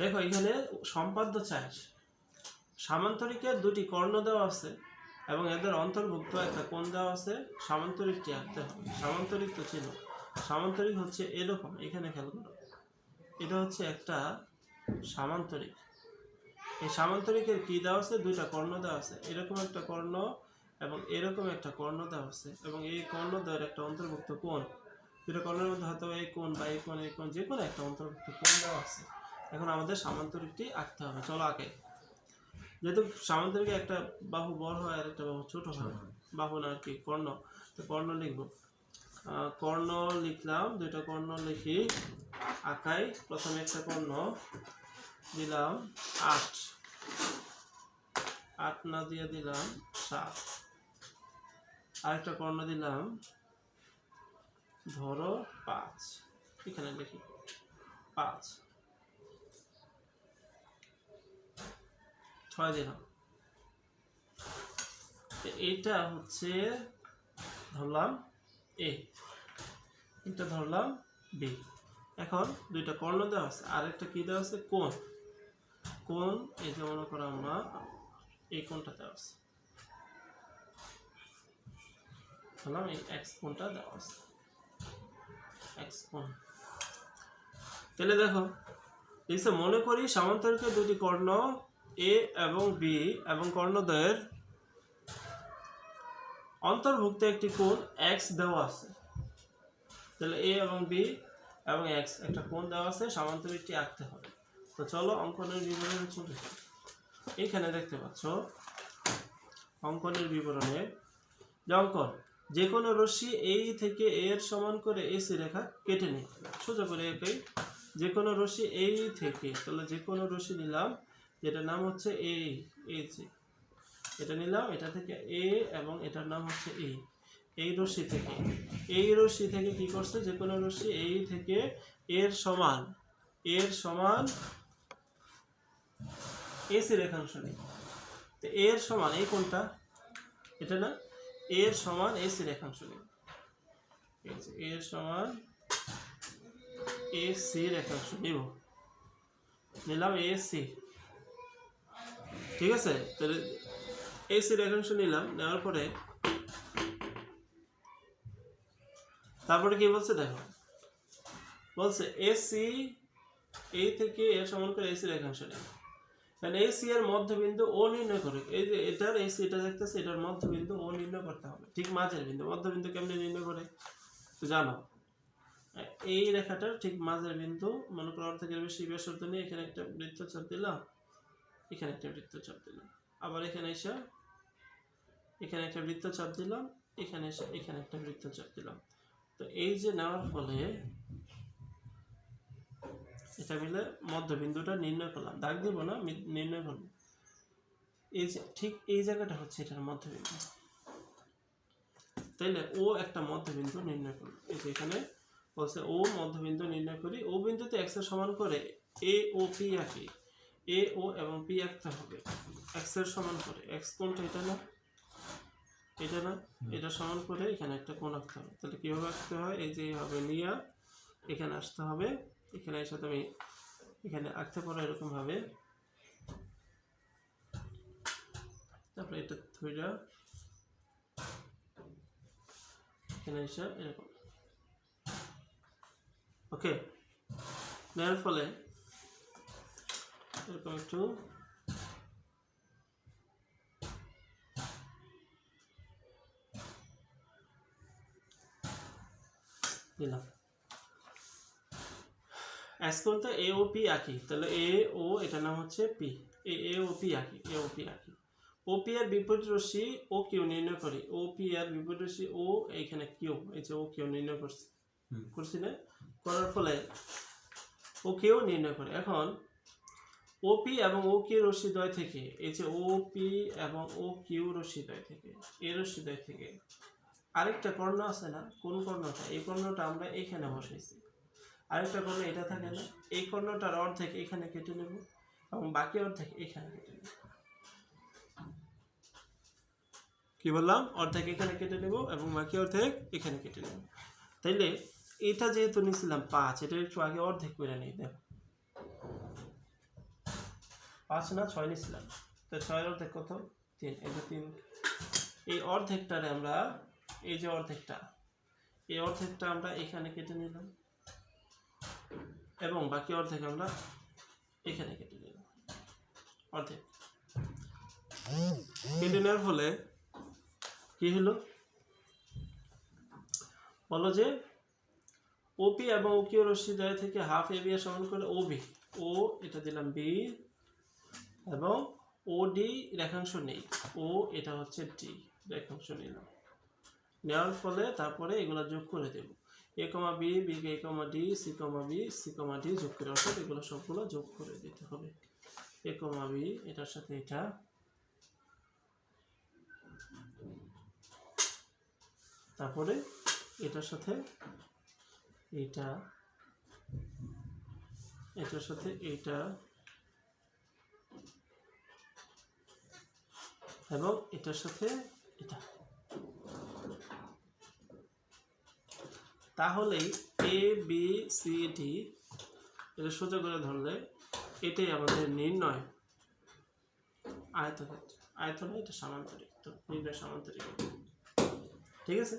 দেখো, এখানে সম্পাদ্য চাই সামান্তরিকের দুটি কর্ণ দেওয়া আছে এবং এদের অন্তর্ভুক্ত একটা কোণ দেওয়া আছে। সামান্তরিকটি আঁকতে সামান্তরিক তো ছিল সামান্তরিক হচ্ছে এরকম এখানে খেয়াল করো। এটা হচ্ছে একটা সামান্তরিক। এই সামান্তরিকের কি দেওয়া আছে? দুইটা কর্ণ দেওয়া আছে। এরকম একটা কর্ণ এবং এরকম একটা কর্ণ দেওয়া আছে এবং এই কর্ণ দেওয়ার একটা অন্তর্ভুক্ত কোণ। দুটো কর্ণের মধ্যে হয়তো এই কোণ বা এই কোণ এই কোণ, যে কোনো একটা অন্তর্ভুক্ত কোণ দেওয়া আছে। এখন আমাদের সামান্তরিকটি আঁকতে হবে। চলো আঁকে। যেহেতু সামান্তরিকে একটা বাহু বড় হয় আর একটা বাহু ছোট হয় বাহু না কি কর্ণ? তো কর্ণ লিখব। কর্ণ লিখলাম দুইটা কর্ণ লিখি। আঁকাই প্রথমে একটা কর্ণ দিলাম আট। আট না দিয়ে দিলাম সাত। আরেকটা কর্ণ দিলাম ধরো পাঁচ। এখানে লিখি পাঁচ। ছয় দিলাম তো এইটা হচ্ছে, ধরলাম এ এটা ধরলাম বি এখন দুইটা কর্ণ দেওয়া আছে আর একটা কি দেওয়া আছে? কোণ। কোণ, এই যে মনে করো আমরা এই কোণটা দেওয়া আছে। ধরলাম এই এক্স কোণটা দেওয়া আছে। এক্স কোণ। তাহলে দেখো মনে করি সামান্তরিকের দুটি কর্ণ এ এবং বি এবং কর্ণদ্বয়ের অন্তর্ভুক্ত একটি কোণ এক্স দেওয়া আছে। তাহলে এ এবং বি এবং এক্স একটা কোণ দেওয়া আছে সামান্তরিকটি আঁকতে হবে। তো চলো অঙ্কনের বিবরণে চলে এখানে দেখতে পাচ্ছ অঙ্কনের বিবরণে যে অঙ্কন যে কোনো রশ্মি এই থেকে এর সমান করে এসি রেখা কেটে নিই। সোজা করে একেই, যে কোনো রশ্মি এই থেকে, তাহলে যে কোনো রশ্মি নিলাম যেটার নাম হচ্ছে এ এই এটা নিলাম, এটা থেকে এ এবং এটার নাম হচ্ছে এ এই রশ্মি থেকে। এই রশ্মি থেকে কি করছে? যে কোনো রশ্মি এই থেকে এর সমান এর সমান এসি রেখাংশ নেই। তো এর সমান, এই কোনটা এটা না, এর সমান এসি রেখাংশ নেই। এর সমান এসি রেখাংশ নিব। নিলাম এসি ঠিক আছে? তাহলে এসি রেখাংশ নিলাম, নেওয়ার পরে তারপরে কি বলছে দেখো? বলছে এসি এই থেকে এর সমান করে এসি রেখাংশ নেই কারণ এসি এর মধ্যবিন্দু ও নির্ণয় করে এই যে এটার এসি এটা দেখতেছে, এটার মধ্যবিন্দু ও নির্ণয় করতে হবে। ঠিক মাঝের বিন্দু। মধ্যবিন্দু কেমনে নির্ণয় করে? তো জানো, এই রেখাটার ঠিক মাঝের বিন্দু, মনে করো অর্ধেকের বেশি ব্যাসার্ধ নিয়ে এখানে একটা বৃত্তচাপ দিলাম। এখানে একটা বৃত্তচাপ দিলাম। আবার এখানে এসে, এখানে একটা বৃত্তচাপ দিলাম, এখানে এসে, এখানে একটা বৃত্তচাপ দিলাম। তো এই যে নেওয়ার ফলে এটা মিলে মধ্যবিন্দুটা নির্ণয় করলাম। দাগ দিব না নির্ণয় করলাম এই যে, ঠিক এই জায়গাটা হচ্ছে এটার মধ্যবিন্দু। তাইলে ও একটা মধ্যবিন্দু নির্ণয় করল এই যে এখানে বলছে ও মধ্যবিন্দু নির্ণয় করি। ও বিন্দুতে এক্সের সমান করে এ ও পি আঁকি এ ও এবং পি আঁকতে হবে। এক্সের সমান করে। এক্স কোনটা? এটা না? এটা না? এটা সমান করে এখানে একটা কোণ আঁকতে হবে। তাহলে কীভাবে আঁকতে হয়? এই যে এইভাবে নিয়ে এখানে আসতে হবে। এখানে এসে তুমি এখানে আঁকতে পারো এরকম ভাবে তারপরে এটা ধইরা এখানে এসে এরকম। ওকে নেওয়ার ফলে এরকম একটু দিলাম অ্যাস করতে এ ও পি আঁকি তাহলে এ ও এটার নাম হচ্ছে P A A O P আঁকি এ ও পি আঁকি ও পি এর বিপরীত রশ্মি ও কিউ নির্ণয় করি ও পি এর বিপরীত রশ্মি ও এইখানে কিউ এই যে ও কিউ নির্ণয় করছি। করছি না করার ফলে ও কিউ নির্ণয় করে এখন ওপি এবং ও কিউ রশ্মিদ্বয় থেকে, এই যে ও পি এবং ও কিউ রশ্মিদ্বয় থেকে এই রশ্মিদ্বয় থেকে আরেকটা কর্ণ আছে না? কোন কর্ণটা? এই কর্ণটা আমরা এখানে বসাইছি। আরেকটা কর্ণ এটা থাকে না? এই কর্ণটার অর্ধেক এখানে কেটে নেব এবং বাকি অর্ধেক এখানে কেটে নেব। কি বললাম? অর্ধেক এখানে কেটে নেব এবং বাকি অর্ধেক এখানে কেটে নেব। তাইলে এটা যেহেতু নিয়েছিলাম পাঁচ, এটা একটু আগে অর্ধেক করে নিই, দেখো। পাঁচ না ছয় নিছিলাম তো ছয়ের অর্ধেক কত? তিন। এই যে তিন। এই অর্ধেকটারে আমরা, এই যে অর্ধেকটা, এই অর্ধেকটা আমরা এখানে কেটে নিলাম এবং বাকি অর্ধেক আমরা এখানে কেটে নিলাম। অর্ধেক। কেটে নেওয়ার ফলে কি হলো? বলো যে ওপি এবং ওকিও রশ্মি দ্বয় থেকে হাফ এ বি সমান করে ওবি ও এটা দিলাম বি এবং ও ডি রেখাংশ নেই। ও এটা হচ্ছে ডি রেখাংশ নিলাম। নেওয়ার ফলে তারপরে এগুলো যোগ করে দেব। A comma B B A comma D C comma B C comma D যোগ করে, অর্থাৎ এগুলো সবগুলো যোগ করে দিতে হবে। এ কমা বি এটার সাথে এটা তারপরে এটার সাথে এটা, এটার সাথে এইটা এবং এটার সাথে এটা। তাহলেই এ বি সি ডি এটা সোজা করে ধরলে এটাই আমাদের নির্ণয়। আয়তক্ষেত্র। আয়তন এটা সামান্তরিক নির্ণয় সামান্তরিক। ঠিক আছে?